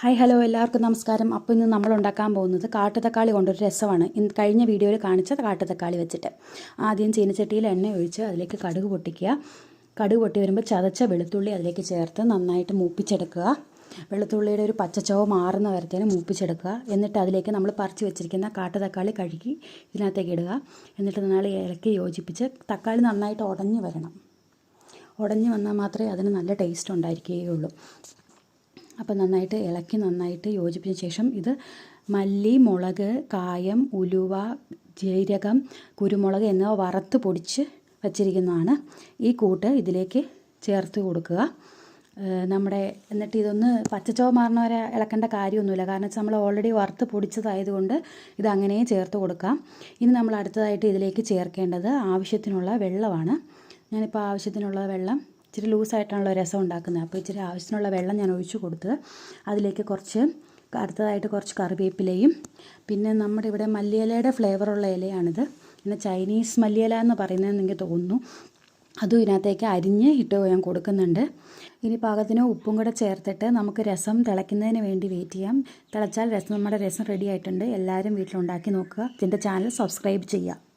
Hi hello എല്ലാവർക്കും നമസ്കാരം. അപ്പോൾ ഇന്ന് നമ്മൾ ഉണ്ടാക്കാൻ പോകുന്നത് കാട്ടുതക്കാളി കൊണ്ടൊരു രസമാണ്. കഴിഞ്ഞ വീഡിയോയിൽ കാണിച്ച കാട്ടുതക്കാളി വെച്ചിട്ട്. ആദ്യം ചീനച്ചട്ടിയിൽ എണ്ണ ഒഴിച്ച് അതിലേക്ക് കടുക് പൊട്ടിക്കുക. കടുക് പൊട്ടി വരുമ്പോൾ ചതച്ച വെളുത്തുള്ളി അതിലേക്ക് ചേർത്ത് നന്നായിട്ട് മൂപ്പിച്ചെടുക്കുക. വെളുത്തുള്ളിയുടെ ഒരു പച്ചച്ചവ് മാറുന്ന വരത്തേന് മൂപ്പിച്ചെടുക്കുക. എന്നിട്ട് അതിലേക്ക് നമ്മൾ പറിച്ച് വെച്ചിരിക്കുന്ന കാട്ടുതക്കാളി കഴുകി ഇതിനകത്തേക്ക് ഇടുക. എന്നിട്ട് നന്നായി ഇളക്കി യോജിപ്പിച്ച് തക്കാളി നന്നായിട്ട് ഉടഞ്ഞു വരണം. ഉടഞ്ഞു വന്നാൽ മാത്രമേ അതിന് നല്ല ടേസ്റ്റ് ഉണ്ടായിരിക്കുകയുള്ളൂ. അപ്പോൾ നന്നായിട്ട് ഇളക്കി നന്നായിട്ട് യോജിപ്പിച്ച ശേഷം ഇത് മല്ലി മുളക് കായം ഉലുവ ജീരകം കുരുമുളക് എന്നിവ വറുത്ത് പൊടിച്ച് വച്ചിരിക്കുന്നതാണ്. ഈ കൂട്ട് ഇതിലേക്ക് ചേർത്ത് കൊടുക്കുക. നമ്മുടെ എന്നിട്ട് ഇതൊന്ന് പച്ചച്ചോ മാറുന്ന ഇളക്കേണ്ട കാര്യമൊന്നുമില്ല. കാരണം നമ്മൾ ഓൾറെഡി വറുത്ത് പൊടിച്ചതായതുകൊണ്ട് ഇത് അങ്ങനെ ചേർത്ത് കൊടുക്കാം. ഇനി നമ്മൾ അടുത്തതായിട്ട് ഇതിലേക്ക് ചേർക്കേണ്ടത് ആവശ്യത്തിനുള്ള വെള്ളമാണ്. ഞാനിപ്പോൾ ആവശ്യത്തിനുള്ള വെള്ളം ഇച്ചിരി ലൂസായിട്ടാണല്ലോ രസം ഉണ്ടാക്കുന്നത്. അപ്പോൾ ഇച്ചിരി ആവശ്യത്തിനുള്ള വെള്ളം ഞാൻ ഒഴിച്ചു കൊടുത്ത് അതിലേക്ക് കുറച്ച് അടുത്തതായിട്ട് കുറച്ച് കറിവേപ്പിലയും പിന്നെ നമ്മുടെ ഇവിടെ മല്ലിയിലയുടെ ഫ്ലേവറുള്ള ഇലയാണിത്. പിന്നെ ചൈനീസ് മല്ലിയില എന്ന് പറയുന്നതെന്ന് എനിക്ക് തോന്നുന്നു. അതും ഇതിനകത്തേക്ക് അരിഞ്ഞ് ഇട്ട് ഞാൻ കൊടുക്കുന്നുണ്ട്. ഇനി പാകത്തിന് ഉപ്പും കൂടെ ചേർത്തിട്ട് നമുക്ക് രസം തിളയ്ക്കുന്നതിന് വേണ്ടി വെയിറ്റ് ചെയ്യാം. തിളച്ചാൽ രസം നമ്മുടെ രസം റെഡി ആയിട്ടുണ്ട്. എല്ലാവരും വീട്ടിലുണ്ടാക്കി നോക്കുക. ഇതിന്റെ ചാനൽ സബ്സ്ക്രൈബ് ചെയ്യുക.